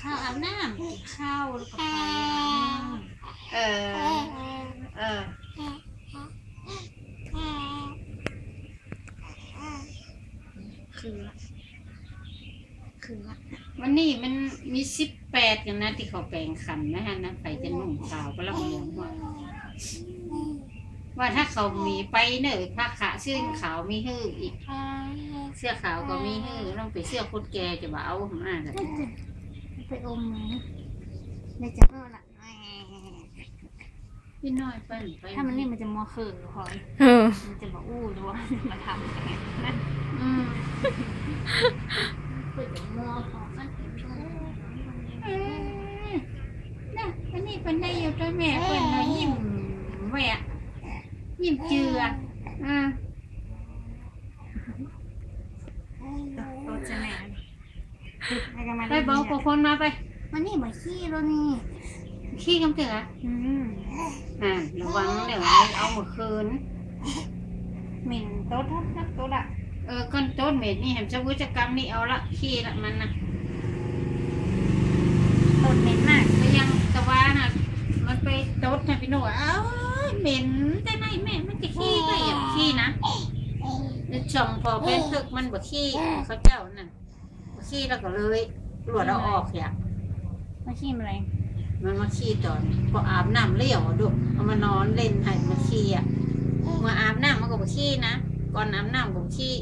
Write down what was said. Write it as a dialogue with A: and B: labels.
A: ข้าวอาบน้ำกินข้าวแล้วก็ไปอาบน้
B: เออเออ
A: คือว่าคือว่า
B: วันนี้มันมีสิบแปดกันนะที่เขาแปลงคันนะฮะนะไปจะนุ่งขาวก็ล้วมันยังว่า ว่าถ้าเขามีไปเนอะผ้าขาวเสื้อขาวมีหื้ออีก เสื้อขาวก็มีหื้อต้องไปเสื้อคนแก่จะบ่เอาของอ่ากัน
A: ไปอมมือในจะเออละ
B: พี่น้อยไปไป
A: ถ้ามันนี่มันจะมัวเขินคอย
C: เออ
A: มันจะบอกอู้หรือว่ามาทำอะไรนั่น
B: อืม
A: เพื่อจะมัวของมัน
B: เอ้ยน่ะอันนี้เป็นได้อยู่ด้วยแม่เป็นนะยิ้มแหวะ ยิ้มเจืออ่า
A: รถจะแหน่ไปกันมา
B: ไปบอกกับคนมาไป
A: มันนี่มาขี้แล้วนี่
B: ขี้คำเตือ
A: อืม
B: อ่าระวังเดี๋ยวเอามาคืน
A: หมิ่นโต๊ะทับทับโต๊ะละ
B: เออก้นต้นเม็ดนี่เห็นจะวุฒิกรรมนี่เอาละขี้ละมันนะ
A: โต๊ะเหม็นมาก
B: ก็ยังตะวาน่ะมันไปโต๊ดนะพี่หนูเอ้าเหม็นแต่ไหนแม่มันจะ ขี้ก็อย่าขี้นะแล้วช่องพอเป็นทึกมันบ่ขี้เขาเจ้านั่นบ่ขี้แล้วก็เลยหลวดเอาออกอย่า
A: มาขี้อะไร
B: มันมาขี้ตอนพออาบน้ำเลี้ยวดูเอามานอนเล่นให้มาขี้อะมาอาบน้ำมันก็บ่ขี้นะก่อนอาบน้ำก็บ่ขี้